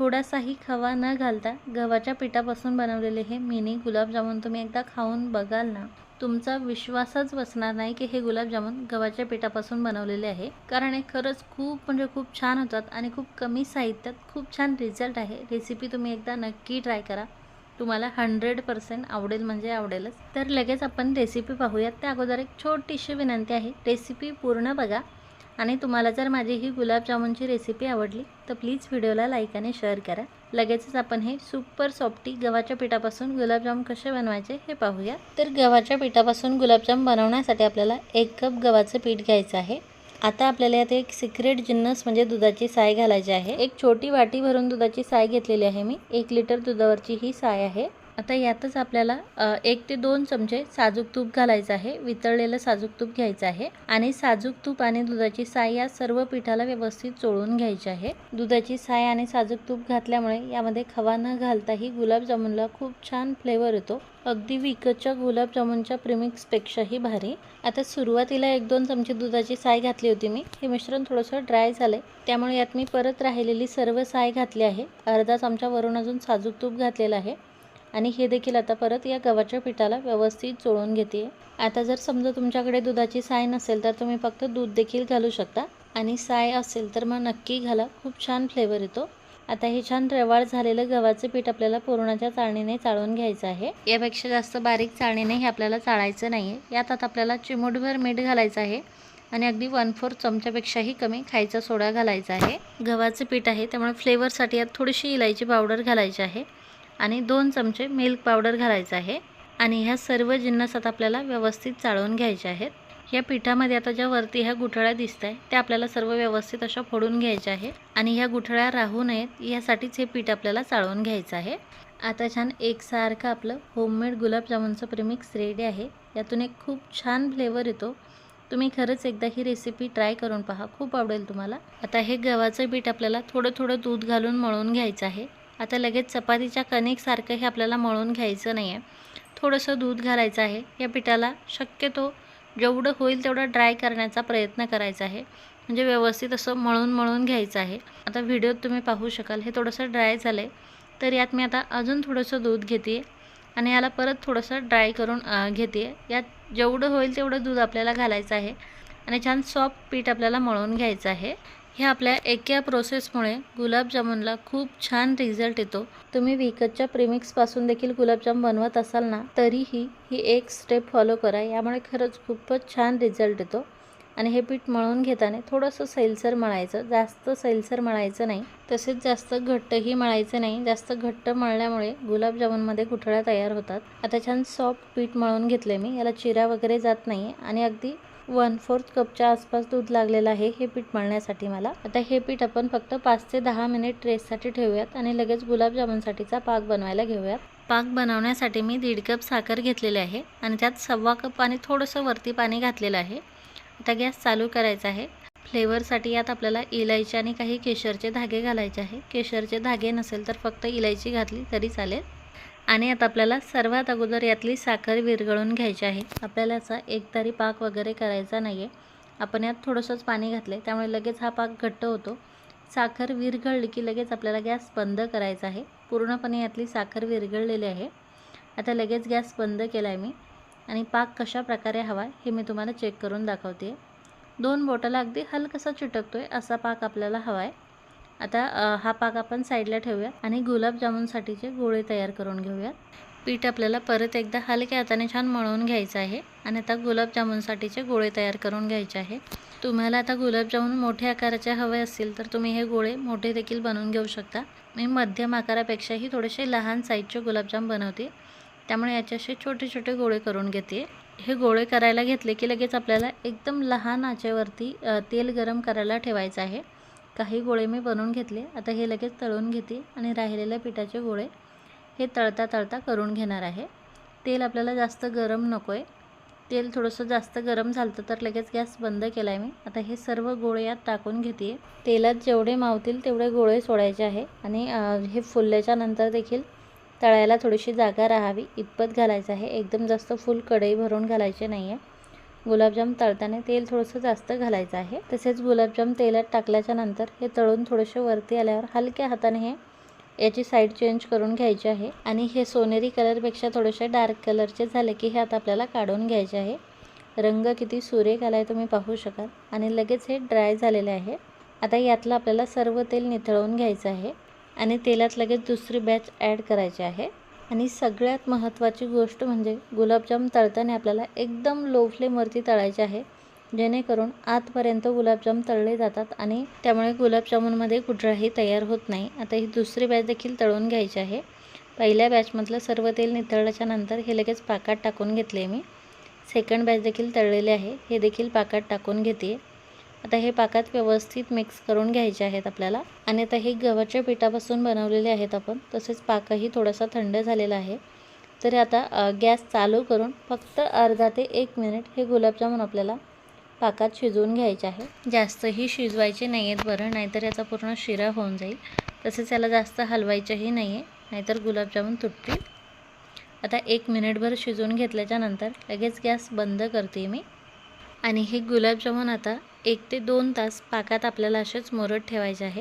थोडासाही खवा न घालता गव्हाच्या पिठापासून बनवलेले हे मिनी गुलाबजामुन तुम्ही एकदा खाऊन बघाल ना. तुमचा विश्वासच बसणार नाही की हे गुलाबजामुन गव्हाच्या पिठापासून बनवलेले आहे. कारण हे खरंच खूप म्हणजे खूप छान होतात आणि खूप कमी साहित्यात खूप छान रिझल्ट आहे. रेसिपी तुम्ही एकदा नक्की ट्राय करा. तुम्हाला हंड्रेड पर्सेंट आवडेल म्हणजे आवडेलच. तर लगेच आपण रेसिपी पाहूयात. त्या अगोदर एक छोटीशी विनंती आहे. रेसिपी पूर्ण बघा. आणि तुम्हाला जर माझी ही गुलाबजामुनची रेसिपी आवडली तर प्लीज व्हिडिओला लाईक आणि शेअर करा. लगेचच आपण हे सुपर सॉफ्टी गव्हाच्या पिठापासून गुलाबजाम कसे बनवायचे हे पाहूया. तर गव्हाच्या पिठापासून गुलाबजाम बनवण्यासाठी आपल्याला एक कप गव्हाचं पीठ घ्यायचं आहे. आता आपल्याला यात एक सिक्रेट जिन्नस म्हणजे दुधाची साय घालायची आहे. एक छोटी वाटी भरून दुधाची साय घेतलेली आहे मी. एक लिटर दुधावरची ही साय आहे. आता यातच आपल्याला एक ते दोन चमचे साजूक तूप घालायचं आहे. वितळलेलं साजूक तूप घ्यायचं आहे. आणि साजूक तूप आणि दुधाची साय या सर्व पिठाला व्यवस्थित चोळून घ्यायची आहे. दुधाची साय आणि साजूक तूप घातल्यामुळे यामध्ये खवा न घालताही गुलाबजामुनला खूप छान फ्लेवर येतो. अगदी विकतच्या गुलाबजामुनच्या प्रिमिक्सपेक्षाही भारी. आता सुरुवातीला एक दोन चमचे दुधाची साय घातली होती मी. हे मिश्रण थोडंसं ड्राय झालं त्यामुळे यात मी परत राहिलेली सर्व साय घातली आहे. अर्धा चमच्यावरून अजून साजूक तूप घातलेलं आहे. आणि हे देखील आता परत या गव्हाच्या पिठाला व्यवस्थित चोळून घेते. आता जर समजा तुमच्याकडे दुधाची साय नसेल तर तुम्ही फक्त दूध देखील घालू शकता. आणि साय असेल तर मग नक्की घाला. खूप छान फ्लेवर येतो. आता हे छान रवाळ झालेलं गव्हाचं पीठ आपल्याला पुरणाच्या चाळणीने चाळून घ्यायचं आहे. यापेक्षा जास्त बारीक चाळणीने हे आपल्याला चाळायचं नाही आहे यात आता आपल्याला चिमूटभर मीठ घालायचं आहे. आणि अगदी वन फोर चमच्यापेक्षाही कमी खायचा सोडा घालायचा आहे. गव्हाचं पीठ आहे त्यामुळे फ्लेवरसाठी यात थोडीशी इलायची पावडर घालायची आहे. आणि दोन चमचे मिल्क पावडर घालायचं आहे. आणि ह्या सर्व जिन्नस आता आपल्याला व्यवस्थित चाळवून घ्यायचे आहेत. या पिठामध्ये आता ज्या वरती ह्या गुठळ्या दिसत आहे त्या आपल्याला सर्व व्यवस्थित अशा फोडून घ्यायच्या आहे आणि ह्या गुठळ्या राहू नयेत यासाठीच हे पीठ आपल्याला चाळवून घ्यायचं आहे. आता छान एकसारखं आपलं होममेड गुलाबजामुनचं प्रिमिक्स रेडी आहे. यातून एक खूप छान फ्लेवर येतो. तुम्ही खरंच एकदा ही रेसिपी ट्राय करून पहा खूप आवडेल तुम्हाला. आता हे गव्हाचं पीठ आपल्याला थोडं थोडं दूध घालून मळून घ्यायचं आहे. आता लगेच चपातीच्या कणिकसारखं हे आपल्याला मळून घ्यायचं नाही आहे. थोडंसं दूध घालायचं आहे. या पिठाला शक्यतो जेवढं होईल तेवढं ड्राय करण्याचा प्रयत्न करायचा आहे. म्हणजे व्यवस्थित असं मळून मळून घ्यायचं आहे. आता व्हिडिओत तुम्ही पाहू शकाल. हे थोडंसं ड्राय झालं आहे तर यात मी आता अजून थोडंसं दूध घेते आणि याला परत थोडंसं ड्राय करून घेते यात जेवढं होईल तेवढं दूध आपल्याला घालायचं आहे. आणि छान सॉफ्ट पीठ आपल्याला मळून घ्यायचं आहे. ह्या आपल्या एका प्रोसेसमुळे गुलाबजामुनला खूप छान रिझल्ट येतो. तुम्ही विकतच्या प्रेमिक्सपासून देखील गुलाबजाम बनवत असाल ना तरीही ही एक स्टेप फॉलो करा. यामुळे खरंच खूपच छान रिझल्ट येतो. आणि हे पीठ मळून घेताना थोडंसं सैलसर मळायचं. जास्त सैलसर मळायचं नाही. तसेच जास्त घट्टही मळायचं नाही. जास्त घट्ट मळल्यामुळे गुलाबजामुनमध्ये गुठळ्या तयार होतात. आता छान सॉफ्ट पीठ मळून घेतले मी. याला चिरा वगैरे जात नाही आणि अगदी वन फोर्थ कपच्या आसपास दूध लागलेलं आहे हे पीठ मळण्यासाठी मला. आता हे पीठ आपण फक्त पाच ते दहा मिनिट रेससाठी ठेवूयात आणि लगेच गुलाबजामुनसाठीचा पाक बनवायला घेऊयात. पाक बनवण्यासाठी मी दीड कप साखर घेतलेली आहे आणि त्यात सव्वा कप पाणी थोडंसं वरती पाणी घातलेलं आहे. आता गॅस चालू करायचा आहे. फ्लेवरसाठी यात आपल्याला इलायची आणि काही केशरचे धागे घालायचे आहे. केशरचे धागे नसेल तर फक्त इलायची घातली तरी चालेल. आणि आता आपल्याला सर्वात अगोदर यातली साखर विरघळून घ्यायची आहे. आपल्याला असा एकतारी पाक वगैरे करायचा नाही आहे आपण यात थोडंसंच पाणी घातलं आहे त्यामुळे लगेच हा पाक घट्ट होतो. साखर विरघळली की लगेच आपल्याला गॅस बंद करायचा आहे. पूर्णपणे यातली साखर विरघळलेली आहे. आता लगेच गॅस बंद केला आहे मी. आणि पाक कशा प्रकारे हवा हे मी तुम्हाला चेक करून दाखवते. दोन बोटाला अगदी हलकसा चिटकतो आहे असा पाक आपल्याला हवा आहे आता हा पाक आपण साईडला ठेवूया आणि गुलाबजामुनसाठीचे गोळे तयार करून घेऊयात पीठ आपल्याला परत एकदा हलक्या हाताने छान मळवून घ्यायचं आहे आणि आता गुलाबजामुनसाठीचे गोळे तयार करून घ्यायचे आहे. तुम्हाला आता गुलाबजामुन मोठ्या आकाराचे हवे असतील तर तुम्ही हे गोळे मोठे देखील बनवून घेऊ शकता. मी मध्यम आकारापेक्षाही थोडेसे लहान साईजचे गुलाबजाम बनवते. त्यामुळे याचे असे छोटे छोटे गोळे करून घेते. हे गोळे करायला घेतले की लगेच आपल्याला एकदम लहान आचेवरती तेल गरम करायला ठेवायचं आहे. काही गोळे मी बनवून घेतले. आता हे लगेच तळून घेते आणि राहिलेल्या पिठाचे गोळे हे तळता तळता करून घेणार आहे. तेल आपल्याला जास्त गरम नको आहे तेल थोडंसं जास्त गरम झालं तर लगेच गॅस बंद केला आहे मी. आता हे सर्व गोळे यात टाकून घेते तेलात जेवढे मावतील तेवढे गोळे सोडायचे आहे आणि हे फुलल्याच्या नंतर देखील तळायला थोडीशी जागा राहावी. इतपत घालायचं आहे. एकदम जास्त फुल कढई भरून घालायचे नाही आहे गुलाबजाम तळताना तेल थोडंसं जास्त घालायचं आहे. तसेच गुलाबजाम तेलात टाकल्याच्या नंतर हे तळून थोडेसे वरती आल्यावर हलक्या हाताने हे याची साईड चेंज करून घ्यायची आहे. आणि हे सोनेरी कलरपेक्षा थोडेसे डार्क कलरचे झाले की हे आता आपल्याला काढून घ्यायचे आहे. रंग किती सुरेख आला आहे तुम्ही पाहू शकाल. आणि लगेच हे ड्राय झालेले आहे. आता यातलं आपल्याला सर्व तेल निथळवून घ्यायचं आहे. आणि तेलात लगेच दुसरी बॅच ॲड करायची आहे. आणि सगळ्यात महत्त्वाची गोष्ट म्हणजे गुलाबजाम तळताना आपल्याला एकदम लो फ्लेमवरती तळायचे आहे. जेणेकरून आतपर्यंत गुलाबजाम तळले जातात आणि त्यामुळे गुलाबजामुनमध्ये कुठलाही तयार होत नाही. आता ही दुसरी बॅच देखील तळून घ्यायची आहे. पहिल्या बॅचमधलं सर्व तेल नितळल्याच्या नंतर हे लगेच पाकात टाकून घेतले मी. सेकंड बॅच देखील तळलेले आहे. हे देखील पाकात टाकून घेते. आता हे पाकात व्यवस्थित मिक्स करून घ्यायचे आहेत आपल्याला. आणि आता हे गव्हाच्या पिठापासून बनवलेले आहेत आपण. तसेच पाकही थोडासा थंड झालेला आहे. तर आता गॅस चालू करून फक्त अर्धा ते एक मिनिट हे गुलाबजामुन आपल्याला पाकात शिजवून घ्यायचे आहे. जास्तही शिजवायचे नाही आहेत बरं नाहीतर याचा पूर्ण शिरा होऊन जाईल. तसेच याला जास्त हलवायचंही नाही आहे नाहीतर गुलाबजामुन तुटतील. आता एक मिनिटभर शिजवून घेतल्याच्यानंतर लगेच गॅस बंद करते मी. आणि हे गुलाबजामुन आता एक ते दोन तास पाकात आपल्याला असेच मोरत ठेवायचे आहे.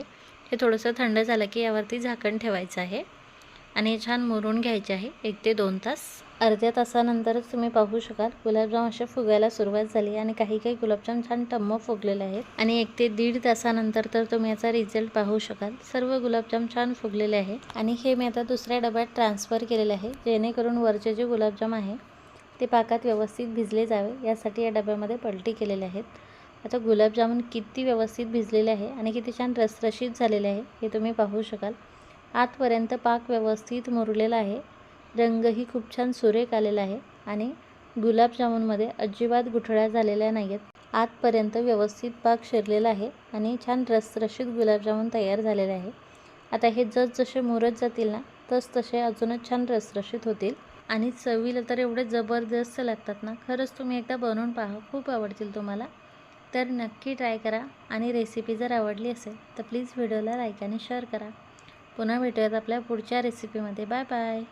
हे थोडंसं थंड झालं की यावरती झाकण ठेवायचं आहे. आणि हे छान मुरून घ्यायचे आहे. एक ते दोन तास. अर्ध्या तासानंतरच तुम्ही पाहू शकाल गुलाबजाम असे फुगायला सुरुवात झाली आणि काही काही गुलाबजाम छान टम्म फुगलेले आहेत. आणि एक ते दीड तासानंतर तर तुम्ही याचा रिझल्ट पाहू शकाल. सर्व गुलाबजाम छान फुगलेले आहे. आणि हे मी आता दुसऱ्या डब्यात ट्रान्सफर केलेले आहे. जेणेकरून वरचे जे गुलाबजाम आहे ते पाकात व्यवस्थित भिजले जावे. यासाठी या डब्यामध्ये पलटी केलेले आहेत. आता गुलाबजामुन किती व्यवस्थित भिजलेले आहे आणि किती छान रसरशीत झालेले आहे हे तुम्ही पाहू शकाल. आतपर्यंत पाक व्यवस्थित मुरलेला आहे. रंगही खूप छान सुरेख आलेला आहे आणि गुलाबजामुनमध्ये अजिबात गुठळ्या झालेल्या नाही आहेत आतपर्यंत व्यवस्थित पाक शिरलेला आहे आणि छान रसरशीत गुलाबजामुन तयार झालेले आहे. आता हे जसजसे मुरत जातील ना तस तसे अजूनच छान रसरशीत होतील. आणि चवीला तर एवढे जबरदस्त लागतात ना खरंच तुम्ही एकदा बनवून पहा खूप आवडतील तुम्हाला. तर नक्की ट्राय करा आणि रेसिपी जर आवडली असेल तर प्लीज व्हिडिओला लाईक आणि शेअर करा. पुन्हा भेटूयात आपल्या पुढच्या रेसिपीमध्ये. Bye bye.